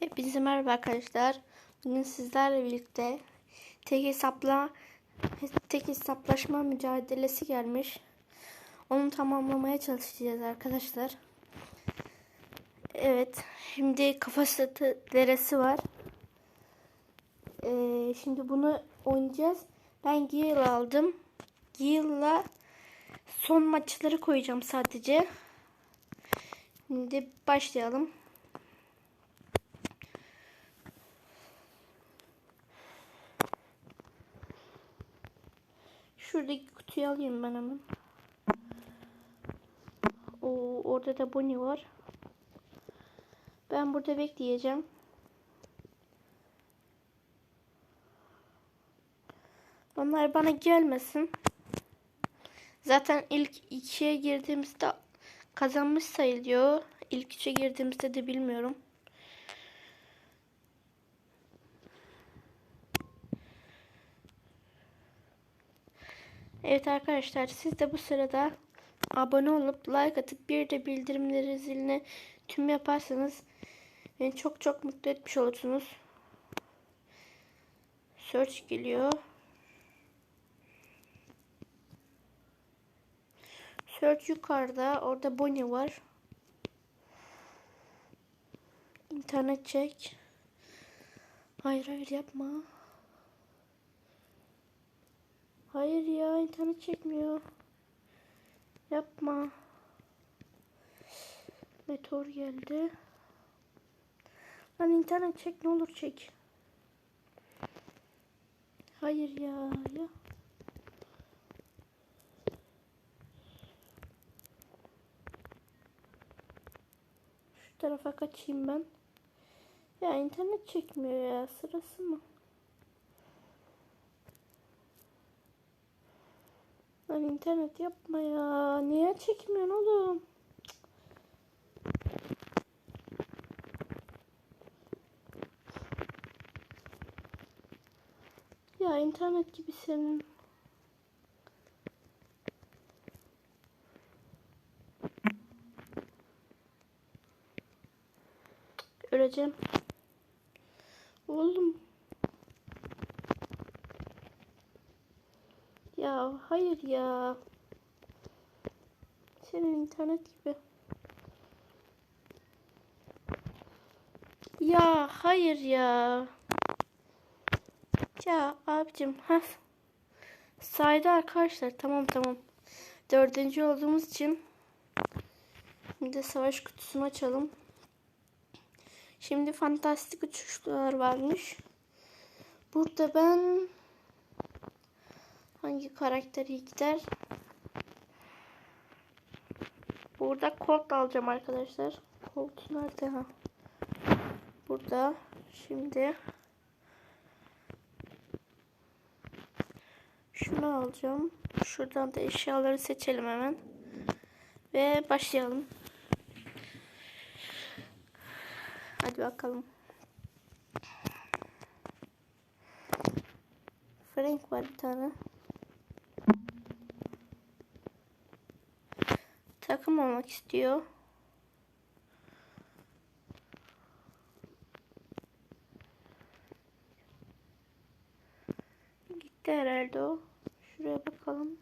Hepinize merhaba arkadaşlar. Bugün sizlerle birlikte tek hesapla tek hesaplaşma mücadelesi gelmiş. Onu tamamlamaya çalışacağız arkadaşlar. Evet. Şimdi kafası deresi var. Ee, şimdi bunu oynayacağız. Ben Gale aldım. Gale'la son maçları koyacağım sadece. Şimdi başlayalım. Şuradaki kutuyu alayım ben hemen. Oo, orada da Bonnie var. Ben burada bekleyeceğim. Onlar bana gelmesin. Zaten ilk ikiye girdiğimizde kazanmış sayılıyor. İlk üçe girdiğimizde de bilmiyorum. Evet arkadaşlar siz de bu sırada abone olup like atıp bir de bildirimleri ziline tüm yaparsanız beni çok çok mutlu etmiş olursunuz. Search geliyor. Search yukarıda. Orada Bonnie var. İnternet çek. Hayır hayır yapma. Hayır ya internet çekmiyor. Yapma. Meteor geldi. Lan internet çek ne olur çek. Hayır ya ya. Şu tarafa kaçayım ben. Ya internet çekmiyor ya sırası mı? İnternet yapma ya. Niye çekmiyorsun oğlum? Ya internet gibi senin. Öleceğim. Oğlum. Ya hayır ya. Senin internet gibi. Ya hayır ya. Ya abicim ha. Saydı arkadaşlar tamam tamam. Dördüncü olduğumuz için de savaş kutusunu açalım. Şimdi fantastik uçuşlar varmış. Burada ben hangi karakter iyi gider? Burada Colt alacağım arkadaşlar. Colt nerede ha? Burada. Şimdi şunu alacağım. Şuradan da eşyaları seçelim hemen. Ve başlayalım. Hadi bakalım. Frank var bir tane. Takım olmak istiyor. Gitti herhalde o. Şuraya bakalım.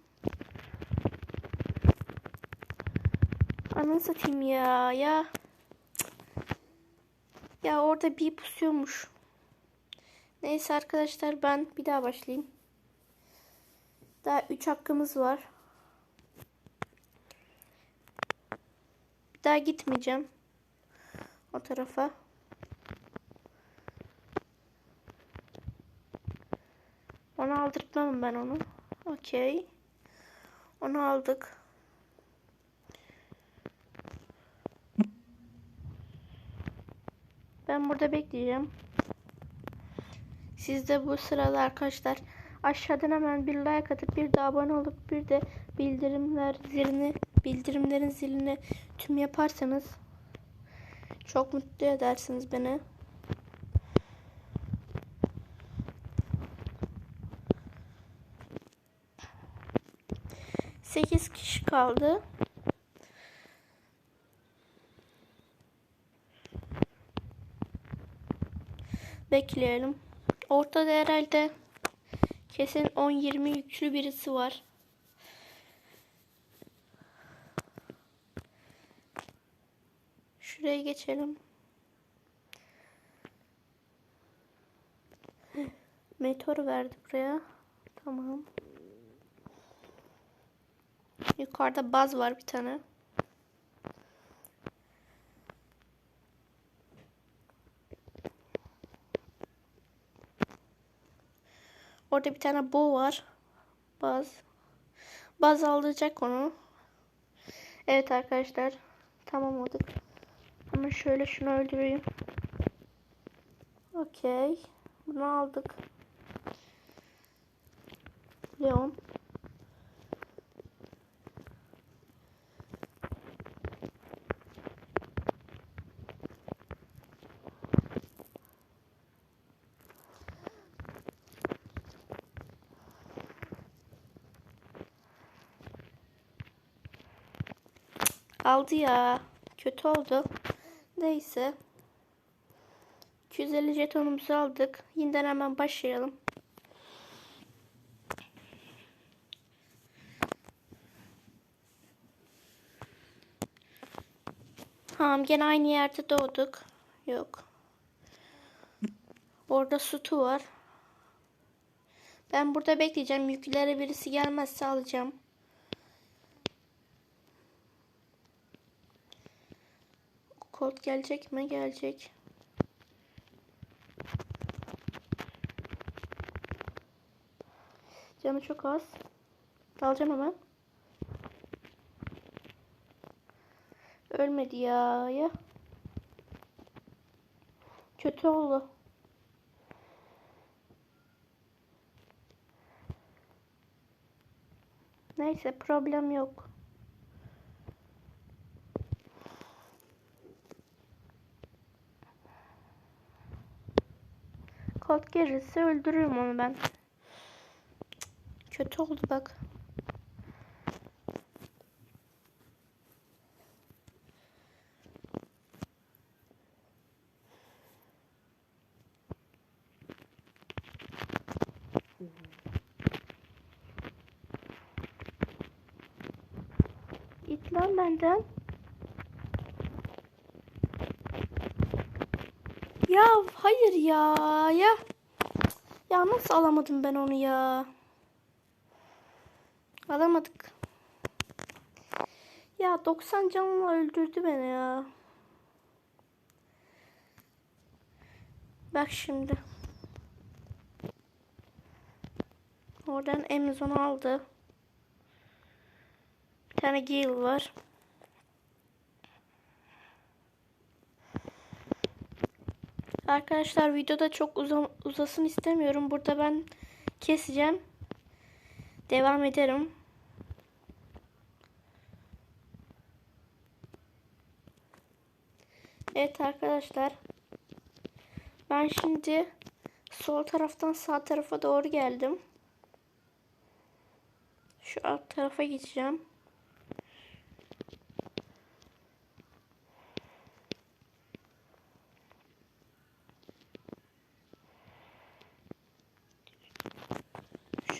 Ananı satayım ya. Ya. Ya orada bir pusuyormuş. Neyse arkadaşlar ben bir daha başlayayım. Daha 3 hakkımız var. Daha gitmeyeceğim. O tarafa. Onu aldırtmam ben onu. Okey. Onu aldık. Ben burada bekleyeceğim. Siz de bu sırada arkadaşlar aşağıdan hemen bir like atıp bir de abone olup bir de bildirimler zilini bildirimlerin zilini tüm yaparsanız çok mutlu edersiniz beni. Sekiz kişi kaldı. Bekleyelim. Ortada herhalde kesin 10-20 yüklü birisi var. Şuraya geçelim. Meteor verdi buraya. Tamam. Yukarıda baz var bir tane. Orada bir tane bu var. Baz. Baz alacak onu. Evet arkadaşlar. Tamam olduk. Ama şöyle şunu öldüreyim. Okey. Bunu aldık. Leon. Aldı ya. Kötü oldu. Neyse. 250 jetonumuzu aldık. Yeniden hemen başlayalım. Tamam gene aynı yerde doğduk. Yok. Orada sütü var. Ben burada bekleyeceğim. Yüklere birisi gelmezse alacağım. Kod gelecek mi? Gelecek. Canı çok az. Alacağım hemen. Ölmedi ya. ya. Kötü oldu. Neyse problem yok. Gelirse öldürürüm onu ben. Kötü oldu bak. Git lan benden. Ya hayır ya ya. Ya nasıl alamadım ben onu ya? Alamadık. Ya 90 canla öldürdü beni ya. Bak şimdi. Oradan Amazon'u aldı. Bir tane Gale var. Arkadaşlar videoda çok uzun, uzasın istemiyorum. Burada ben keseceğim. Devam ederim. Evet arkadaşlar. Ben şimdi sol taraftan sağ tarafa doğru geldim. Şu alt tarafa geçeceğim.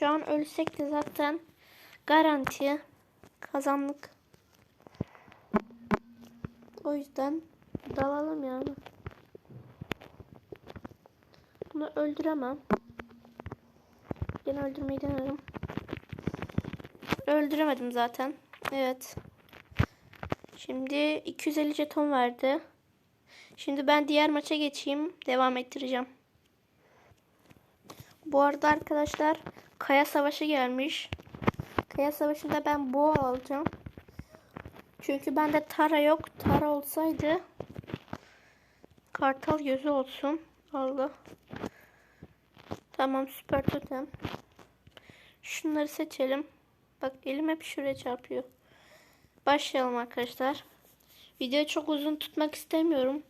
Şu an ölsek de zaten garanti kazandık. O yüzden dalalım yani. Bunu öldüremem. Yine öldürmeyi denerim. Öldüremedim zaten. Evet. Şimdi 250 jeton verdi. Şimdi ben diğer maça geçeyim. Devam ettireceğim. Bu arada arkadaşlar Kaya Savaşı gelmiş. Kaya Savaşı'nda ben boğa alacağım. Çünkü bende Tara yok. Tara olsaydı Kartal gözü olsun. Allah. Tamam süper totem. Şunları seçelim. Bak elim hep şuraya çarpıyor. Başlayalım arkadaşlar. Videoyu çok uzun tutmak istemiyorum.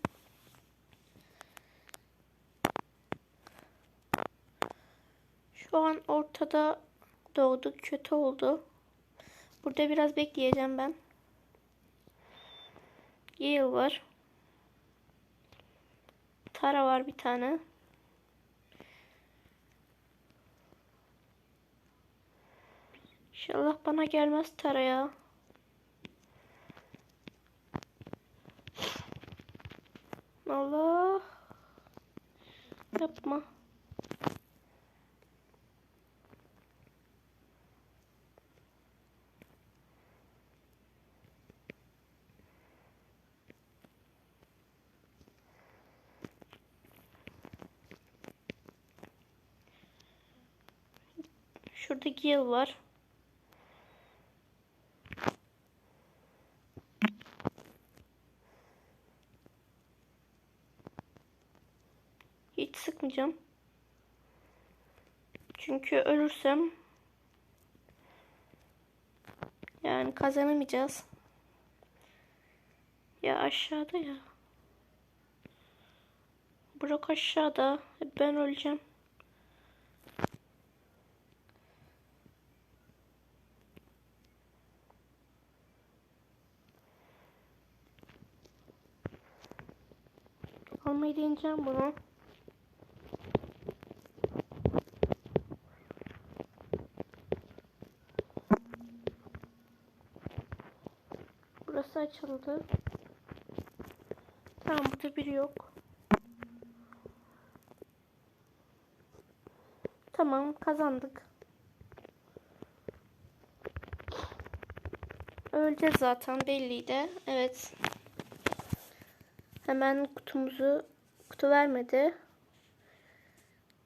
Şu an ortada doğdu. Kötü oldu. Burada biraz bekleyeceğim ben. Yale var. Tara var bir tane. İnşallah bana gelmez Tara ya. Allah. Yapma. Şurada Gil var. Hiç sıkmayacağım. Çünkü ölürsem yani kazanamayacağız. Ya aşağıda ya. Brock aşağıda. Ben öleceğim. Almayı deneyeceğim bunu. Burası açıldı. Tamam burada biri yok. Tamam kazandık. Öleceğiz zaten belliydi. Evet. Hemen kutumuzu kutu vermedi.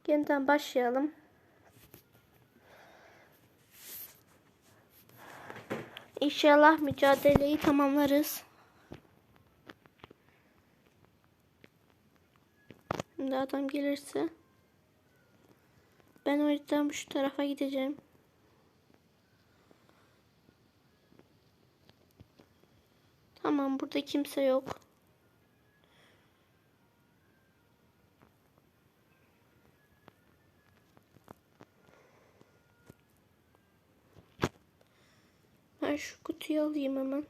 Yeniden başlayalım. İnşallah mücadeleyi tamamlarız. Şimdi adam gelirse ben o yüzden şu tarafa gideceğim. Tamam burada kimse yok. Ben şu kutuyu alayım hemen.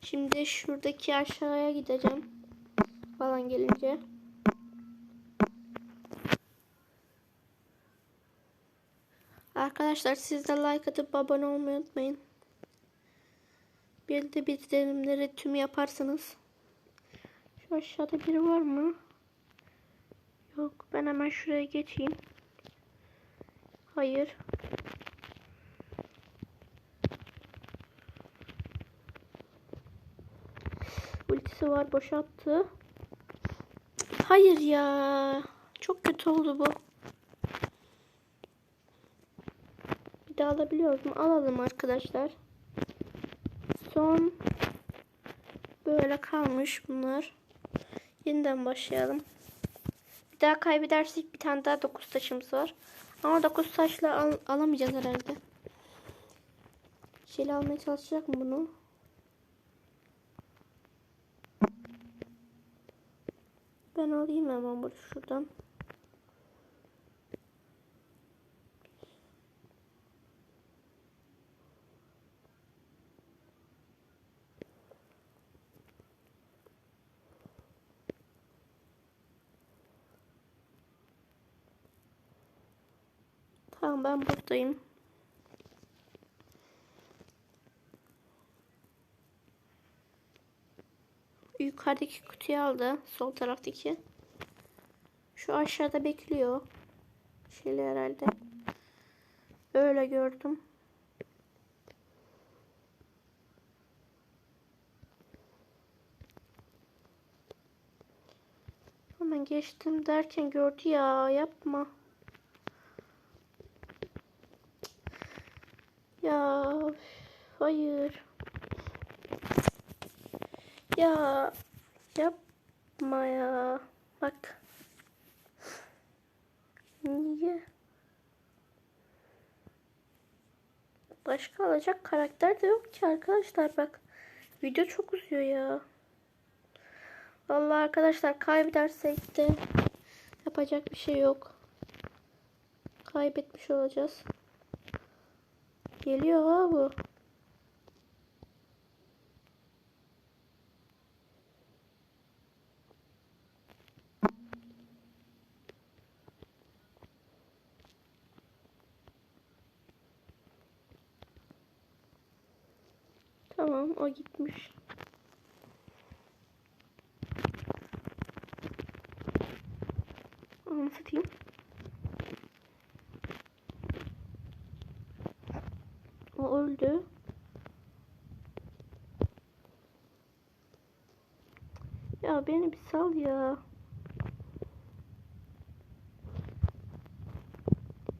Şimdi şuradaki aşağıya gideceğim. Falan gelince. Arkadaşlar siz de like atıp abone olmayı unutmayın. Bir de bildirimleri tüm yaparsanız. Şu aşağıda biri var mı? Yok. Ben hemen şuraya geçeyim. Hayır. Ultisi var boşalttı. Hayır ya. Çok kötü oldu bu. Bir daha alabiliyoruz mu? Alalım arkadaşlar. Son böyle kalmış bunlar. Yeniden başlayalım. Bir daha kaybedersek bir tane daha 9 taşımız var. Ama 9 taşla al alamayacağız herhalde. Şeyle almaya çalışacak mı bunu? Ben alayım hemen bunu şuradan. Tamam ben buradayım. Yukarıdaki kutuyu aldı. Sol taraftaki. Şu aşağıda bekliyor. Şeyler herhalde. Öyle gördüm. Hemen geçtim derken gördü ya. Yapma. Ya üf, hayır. Ya yapma ya. Bak. Niye? Başka alacak karakter de yok ki arkadaşlar bak. Video çok uzuyor ya. Vallahi arkadaşlar kaybedersek de yapacak bir şey yok. Kaybetmiş olacağız. Geliyor ha bu. Tamam o gitmiş. Onu satayım. O öldü. Ya beni bir sal ya.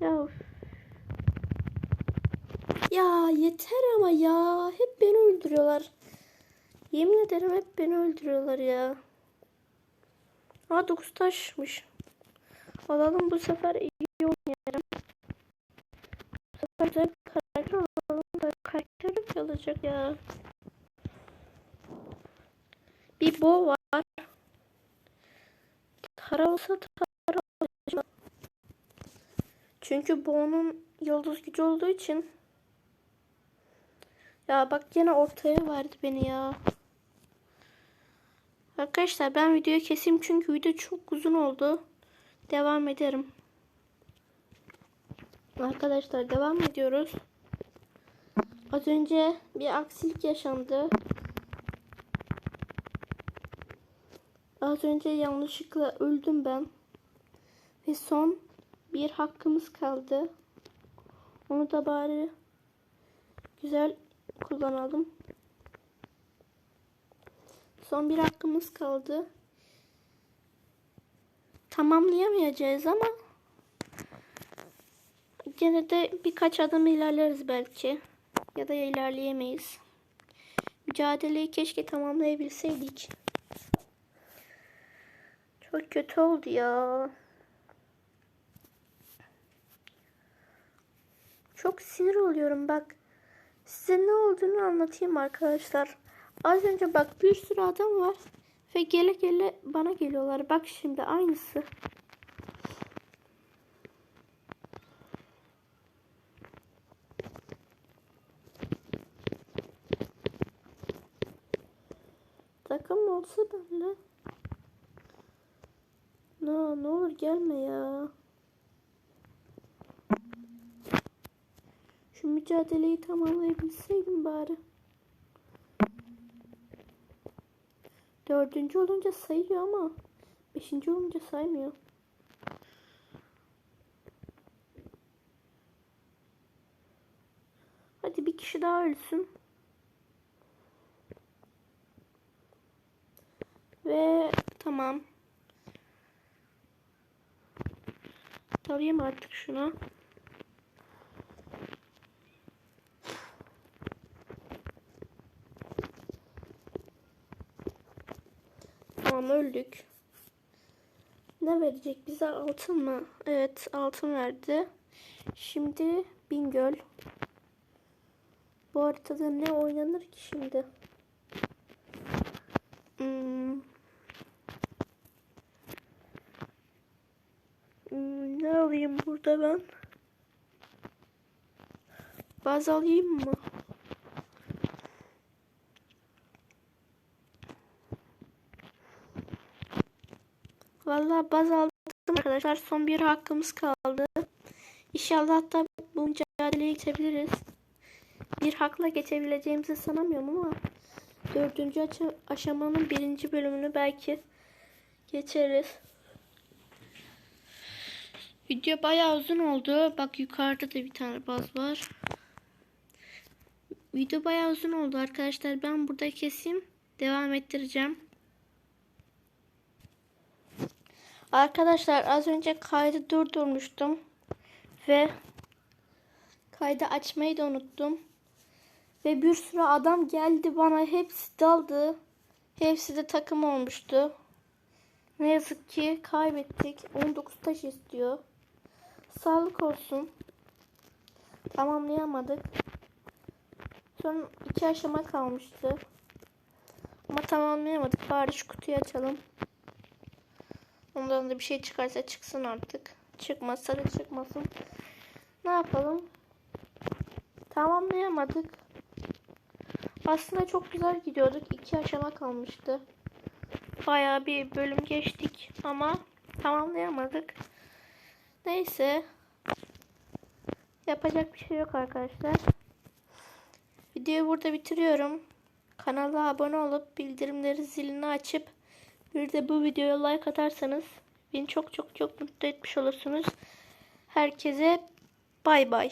Ya. Ya yeter ama ya. Öldürüyorlar. Yemin ederim hep beni öldürüyorlar ya. Aa 9 taşmış. Alalım bu sefer iyi oynayalım. Bu sefer bir karakter alalım da karakterim kalacak ya. Bir bo var. Tara olsa tara olacak. Çünkü boğunun yıldız gücü olduğu için. Ya bak yine ortaya verdi beni ya. Arkadaşlar ben videoyu keseyim çünkü video çok uzun oldu. Devam ederim. Arkadaşlar devam ediyoruz. Az önce bir aksilik yaşandı. Az önce yanlışlıkla öldüm ben. Ve son bir hakkımız kaldı. Onu da bari güzel kullanalım. Son bir hakkımız kaldı. Tamamlayamayacağız ama gene de birkaç adım ilerleriz belki. Ya da ilerleyemeyiz. Mücadeleyi keşke tamamlayabilseydik. Çok kötü oldu ya. Çok sinir oluyorum bak. Size ne olduğunu anlatayım arkadaşlar. Az önce bak bir sürü adam var. Ve gele gele bana geliyorlar. Bak şimdi aynısı. Takım olsa benimle. Ne, ne olur gelme ya. Şu mücadeleyi tamamlayabilseydim bari. Dördüncü olunca sayıyor ama beşinci olunca saymıyor. Hadi bir kişi daha ölsün. Ve tamam. Alayım artık şunu. Öldük. Ne verecek bize altın mı? Evet altın verdi. Şimdi Bingöl. Bu haritada ne oynanır ki şimdi? Hmm. Hmm, ne alayım burada ben? Baz alayım mı? Vallahi baz aldım arkadaşlar. Son bir hakkımız kaldı. İnşallah da bu mücadeleye geçebiliriz. Bir hakla geçebileceğimizi sanamıyorum ama dördüncü aşamanın birinci bölümünü belki geçeriz. Video bayağı uzun oldu. Bak yukarıda da bir tane baz var. Video bayağı uzun oldu arkadaşlar. Ben burada keseyim. Devam ettireceğim. Arkadaşlar az önce kaydı durdurmuştum. Ve kaydı açmayı da unuttum. Ve bir sürü adam geldi bana hepsi daldı. Hepsi de takım olmuştu. Ne yazık ki kaybettik. 19 taş istiyor. Sağlık olsun. Tamamlayamadık. Son iki aşama kalmıştı. Ama tamamlayamadık. Bari şu kutuyu açalım. Ondan da bir şey çıkarsa çıksın artık. Çıkmazsa da çıkmasın. Ne yapalım? Tamamlayamadık. Aslında çok güzel gidiyorduk. İki aşama kalmıştı. Bayağı bir bölüm geçtik ama tamamlayamadık. Neyse. Yapacak bir şey yok arkadaşlar. Videoyu burada bitiriyorum. kanala abone olup bildirimleri zilini açıp bir de bu videoya like atarsanız beni çok çok çok mutlu etmiş olursunuz. Herkese bay bay.